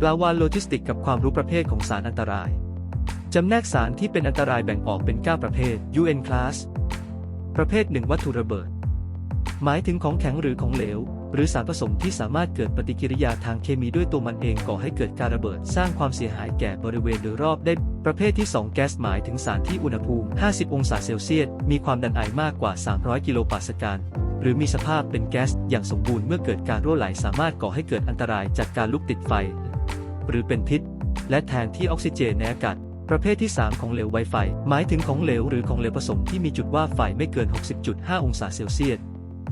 ปลาวานโลจิสติกกับความรู้ประเภทของสารอันตราย จำแนกสารที่เป็นอันตรายแบ่งออกเป็น 9 ประเภท UN Class ประเภท 1 วัตถุระเบิด หมายถึงของแข็งหรือของเหลว หรือสารผสมที่สามารถเกิดปฏิกิริยาทางเคมีด้วยตัวมันเองก่อให้เกิดการระเบิด สร้างความเสียหายแก่บริเวณโดยรอบได้ ประเภทที่ 2 แก๊สหมายถึงสารที่อุณหภูมิ 50 องศาเซลเซียส มีความดันไอมากกว่า 300 กิโลปาสกาลหรือมีสภาพเป็นแก๊สอย่างสมบูรณ์เมื่อเกิดการรั่วไหลสามารถก่อให้เกิดอันตรายจากการลุกติดไฟ หรือเป็นพิษ และแทนที่ออกซิเจนในอากาศ ประเภทที่ 3 ของเหลวไวไฟ หมายถึงของเหลวหรือของเหลวผสมที่มีจุดว่าไฟไม่เกิน 60.5 องศาเซลเซียส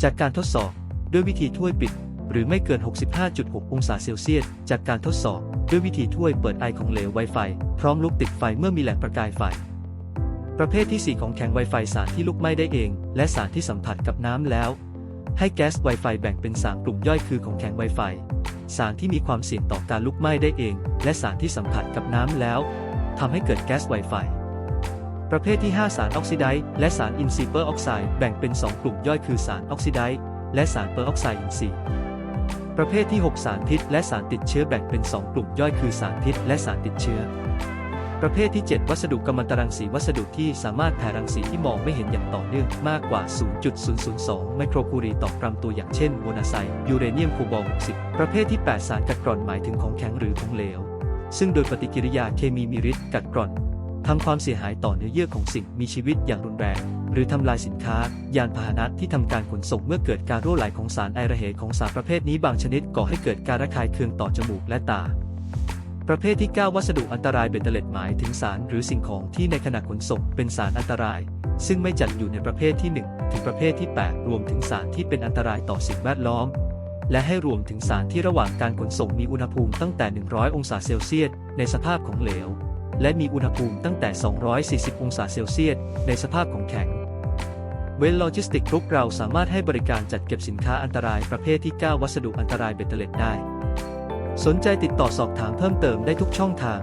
จากการทดสอบ ด้วยวิธีถ้วยปิด หรือไม่เกิน 65.6 องศาเซลเซียส จากการทดสอบ ด้วยวิธีถ้วยเปิดไอของเหลวไวไฟ พร้อมลุกติดไฟเมื่อมีแหล่งประกายไฟประเภทที่ 4 ของแข็งไวไฟสารที่ลุกไหม้ได้เอง และสารที่สัมผัสกับน้ำแล้ว ให้แก๊สไวไฟแบ่งเป็น 3 กลุ่มย่อยคือของแข็งไวไฟ สารที่มีความเสี่ยงต่อการลุกไหม้ได้เอง และสารที่สัมผัสกับน้ำแล้ว ทำให้เกิดแก๊สไวไฟ ประเภทที่ 5 สารออกซิไดซ์และสารอินทรีเปอร์ออกไซด์แบ่งเป็น 2 กลุ่มย่อยคือสารออกซิไดซ์และสารเปอร์ออกไซด์อินทรีประเภทที่ 6 สารพิษและสารติดเชื้อแบ่งเป็น 2 กลุ่มย่อยคือสารพิษและสารติดเชื้อ ประเภทที่ 7 วัสดุกัมมันตรังสีวัสดุที่สามารถแผ่รังสีที่มองไม่เห็นอย่างต่อเนื่องมากกว่า 0.002 ไมโครคูรีต่อกรัมตัวอย่างเช่นโมนาไซต์ยูเรเนียมโคบอล60 ประเภทที่ 8 สารกัดกร่อนหมายถึงของแข็งหรือของเหลว ซึ่งโดยปฏิกิริยาเคมีมีฤทธิ์กัดกร่อนทำความเสียหายต่อเนื้อเยื่อของสิ่งมีชีวิตอย่างรุนแรง หรือทำลายสินค้า ยานพาหนะที่ทำการขนส่งเมื่อเกิดการรั่วไหลของสารไอระเหยของสารประเภทนี้บางชนิดก่อให้เกิดการระคายเคืองต่อจมูกและตา ประเภทที่ 9 วัสดุอันตรายเบตเตอร์เลตหมายถึงสารหรือสิ่งของที่ในขณะขนส่งเป็นสารอันตราย ซึ่งไม่จัดอยู่ในประเภทที่ 1 ถึงประเภทที่ 8 รวมถึงสารที่เป็นอันตรายต่อสิ่งแวดล้อม และให้รวมถึงสารที่ระหว่างการขนส่งมีอุณหภูมิตั้งแต่ 100 องศาเซลเซียสในสภาพของเหลว และมีอุณหภูมิตั้งแต่ 240 องศาเซลเซียสในสภาพของแข็งเวลโลจิสติกกรุ๊ปเราสามารถให้บริการจัดเก็บสินค้าอันตรายประเภทที่ 9 วัสดุอันตรายเบตเตอร์เลตได้ สนใจติดต่อสอบถามเพิ่มเติมได้ทุกช่องทาง